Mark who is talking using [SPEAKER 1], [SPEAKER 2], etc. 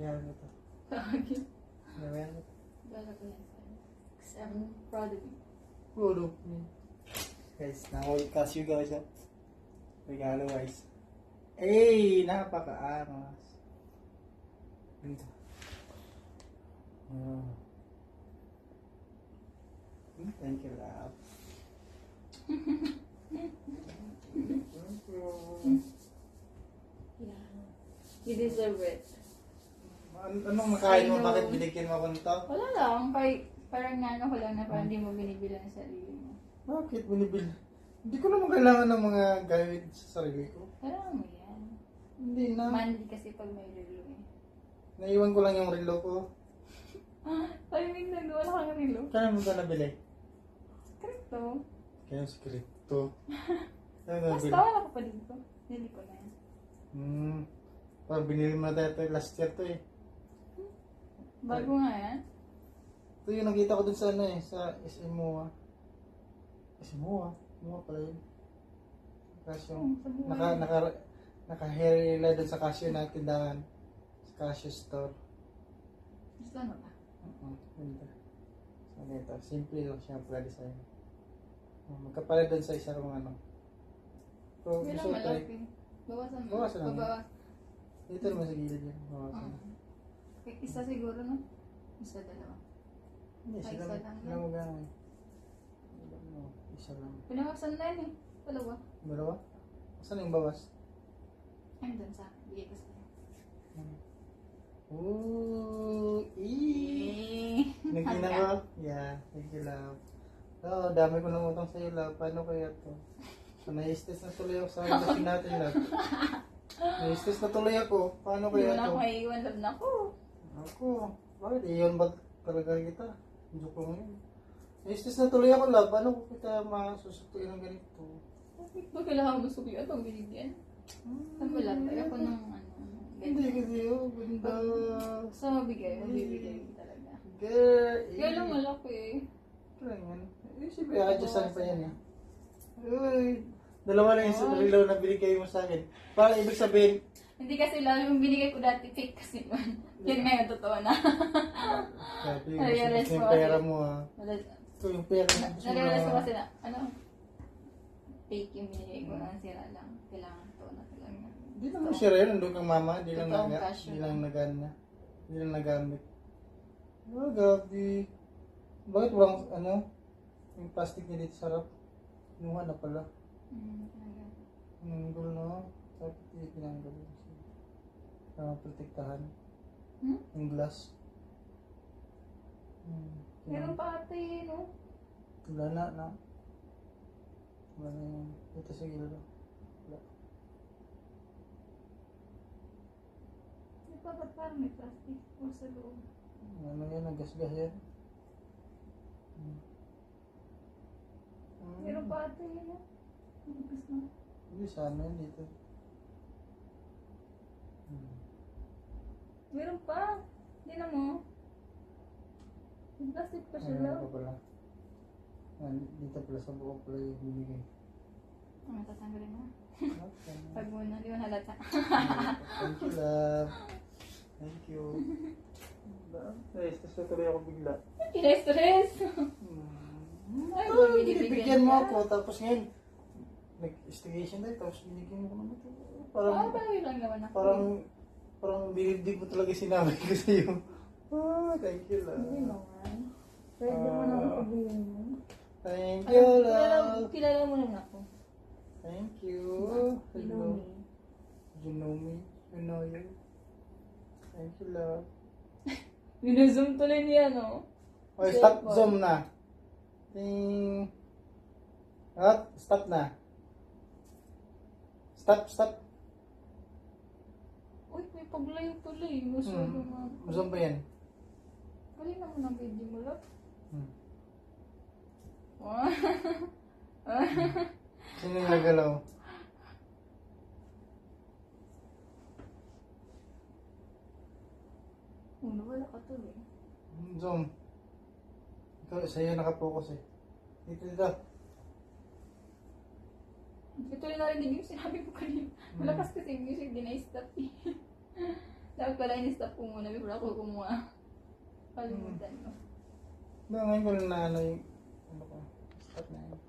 [SPEAKER 1] Yan ito.
[SPEAKER 2] Bakit?
[SPEAKER 1] Yan ito.
[SPEAKER 2] Wala ko yan sa'yo. Kasi I'm proud of you.
[SPEAKER 1] Puro. Guys, nahuli cashew guys. oh. Regalo guys. Eh, napakaangas. Dito. Ah. Hmm, Thank you, love. Thank you.
[SPEAKER 2] Yeah. You deserve it.
[SPEAKER 1] An- anong makain mo?
[SPEAKER 2] I know.
[SPEAKER 1] Bakit binigyan mo ako nito?
[SPEAKER 2] Wala lang. Kay, parang nga ko lang na parang hindi mo binibilang ang sarili mo.
[SPEAKER 1] Bakit binibili? Hindi ko naman kailangan ng mga gamit sa sarili ko.
[SPEAKER 2] Kailangan mo yan.
[SPEAKER 1] Hindi na.
[SPEAKER 2] Manly kasi pag may relo eh.
[SPEAKER 1] Naiwan ko lang yung relo ko.
[SPEAKER 2] Ay, may nagawa na kang relo.
[SPEAKER 1] Kaya mo ba nabili?
[SPEAKER 2] Crypto.
[SPEAKER 1] Kaya yung skripto. Kaya mo
[SPEAKER 2] Basta
[SPEAKER 1] nabili?
[SPEAKER 2] wala ko pa dito. Hindi ko na yan.
[SPEAKER 1] Hmm. Parang binili mo na tayo ito last year to eh.
[SPEAKER 2] Bago nga yan.
[SPEAKER 1] Ito yung nakita ko dun sa ano eh, sa SM MOA. SM MOA? Pala yun. Casio.
[SPEAKER 2] Hmm, buhay.
[SPEAKER 1] Naka, naka, naka-hairla dun sa Casio na tindahan. Sa Casio store.
[SPEAKER 2] Gusto ano ba?
[SPEAKER 1] Oo, ganda. So, ito, simple lang siya pala design. Oh, magkapalit doon sa isa ng ano. So,
[SPEAKER 2] Hindi
[SPEAKER 1] gusto
[SPEAKER 2] lang malaki. Bawasan mo.
[SPEAKER 1] Bawasan lang.
[SPEAKER 2] Babawas.
[SPEAKER 1] Dito naman sa gilid yan. Bawasan.
[SPEAKER 2] Oo. Eh, Isa siguro, no? Isa, dalawa.
[SPEAKER 1] Hindi,
[SPEAKER 2] Ay,
[SPEAKER 1] sila,
[SPEAKER 2] isa lang
[SPEAKER 1] sila
[SPEAKER 2] yan.
[SPEAKER 1] mo gano'n. Ano, Isa lang.
[SPEAKER 2] Pinawasan na yan eh. Dalawa.
[SPEAKER 1] Dalawa? Saan yung bawas?
[SPEAKER 2] Ayun dun sa bigay ko sa'yo.
[SPEAKER 1] Ooh, ee.
[SPEAKER 2] Eh.
[SPEAKER 1] Nagkina ko? Yeah, thank you, love. Oo, dami ko nang utang sa'yo, love. Paano kaya to? So, nai-stress na tuloy ako sa relasyon natin, love. Nai-stress na tuloy ako. Paano
[SPEAKER 2] Hindi
[SPEAKER 1] kaya
[SPEAKER 2] mo na
[SPEAKER 1] to?
[SPEAKER 2] ako maiiwan, love na ako.
[SPEAKER 1] Ako, bakit? Iyon ba talaga kita? Joke lang yun. Nai-stress na tuloy ako, love. Paano ko kita masusukuin ng ganito?
[SPEAKER 2] Bakit ba kailangan mo sukuyan pag binigyan? Saan mo lang? Tayo ko ng ano.
[SPEAKER 1] Hindi kasi yun. Ganda.
[SPEAKER 2] Sa mabigay, mabibigay talaga.
[SPEAKER 1] Girl.
[SPEAKER 2] Kaya lang malaki eh.
[SPEAKER 1] Kaya yan. Eh, siyempre, adjustan pa yan eh. Uy. Dalawa lang yung relo na binigay mo sa akin. Para ibig sabihin,
[SPEAKER 2] Hindi kasi lalo yung binigay ko dati fake kasi yun. Yun ngayon, totoo na.
[SPEAKER 1] sabi mo,
[SPEAKER 2] Narealize
[SPEAKER 1] yung
[SPEAKER 2] ko
[SPEAKER 1] pera
[SPEAKER 2] kasi.
[SPEAKER 1] mo ah.
[SPEAKER 2] Wala,
[SPEAKER 1] Ito yung pera mo. gusto mo
[SPEAKER 2] narealize ko
[SPEAKER 1] na-
[SPEAKER 2] kasi na, ano, fake yung binigay ko, ang sira lang. Kailangan to na talaga.
[SPEAKER 1] Hindi naman siya rin. Nandun kang mama. Hindi lang,
[SPEAKER 2] Totoong
[SPEAKER 1] naga, hindi
[SPEAKER 2] yun.
[SPEAKER 1] lang nagana. Hindi lang nagamit. Oh, gabi. Bakit walang, ano, yung plastic niya dito sa harap? Kinuha na pala.
[SPEAKER 2] Hmm, talaga.
[SPEAKER 1] Ang gulo na. Dapat hindi Para protektahan.
[SPEAKER 2] Hmm?
[SPEAKER 1] Yung glass. Hmm.
[SPEAKER 2] Meron pa ate, no?
[SPEAKER 1] Wala na, na. Wala na yung... Ito sa gilid. Wala.
[SPEAKER 2] Di ba ba't parang may plastic o sa loob?
[SPEAKER 1] Ano yan, nagasgas yan. Hmm. Hmm.
[SPEAKER 2] Meron pa ate, no? Bukas na.
[SPEAKER 1] Hindi, sana yan dito. Hmm.
[SPEAKER 2] Meron pa. Hindi na mo. May plastic pa siya
[SPEAKER 1] Ano
[SPEAKER 2] lang.
[SPEAKER 1] pa pala? Ah, dito pala sa buko pala yung binigay.
[SPEAKER 2] Ang matatanggalin mo.
[SPEAKER 1] Okay.
[SPEAKER 2] Pag muna, di mo halata.
[SPEAKER 1] Thank you, love. Thank you. Ay, stress na tuloy ako bigla.
[SPEAKER 2] Kina-stress.
[SPEAKER 1] Hmm.
[SPEAKER 2] Ay,
[SPEAKER 1] Ah,
[SPEAKER 2] binibigyan
[SPEAKER 1] binibigyan mo ako, tapos ngayon, nag-investigation tayo, tapos binigyan mo ko naman ito.
[SPEAKER 2] Ah,
[SPEAKER 1] Parang,
[SPEAKER 2] bagay lang naman ako.
[SPEAKER 1] parang, parang dinibdig mo talaga sinabi ko sa iyo. Ah, thank you,
[SPEAKER 2] Hindi
[SPEAKER 1] love.
[SPEAKER 2] naman. Pwede mo naman sabihin mo.
[SPEAKER 1] Thank you,
[SPEAKER 2] kilala,
[SPEAKER 1] love.
[SPEAKER 2] kilala mo naman ako.
[SPEAKER 1] Thank you.
[SPEAKER 2] You know me.
[SPEAKER 1] You know me. You know you. Thank you, love.
[SPEAKER 2] Binazoom tuloy niya, no? Sige
[SPEAKER 1] stop zoom na. Ting. At, stop na. Stop, stop.
[SPEAKER 2] Paglayo tuloy. Masyado
[SPEAKER 1] Hmm.
[SPEAKER 2] nga.
[SPEAKER 1] Zoom pa yan.
[SPEAKER 2] Galing naman ang video mo, love.
[SPEAKER 1] Hmm.
[SPEAKER 2] Wow.
[SPEAKER 1] Sino yung nagalaw?
[SPEAKER 2] Ano, wala ka tuloy.
[SPEAKER 1] Zoom. Ikaw, sa'yo nakapokus eh. Dito, dito.
[SPEAKER 2] Hindi tuloy narinig yung sinabi ko kanina. Malakas kasi yung music, di na-stop eh. Dapat pala in-stop ko muna before ako kumuha. Kalimutan ko.
[SPEAKER 1] Ba, ngayon ko lang na ano yung, ano ko, stop na yun.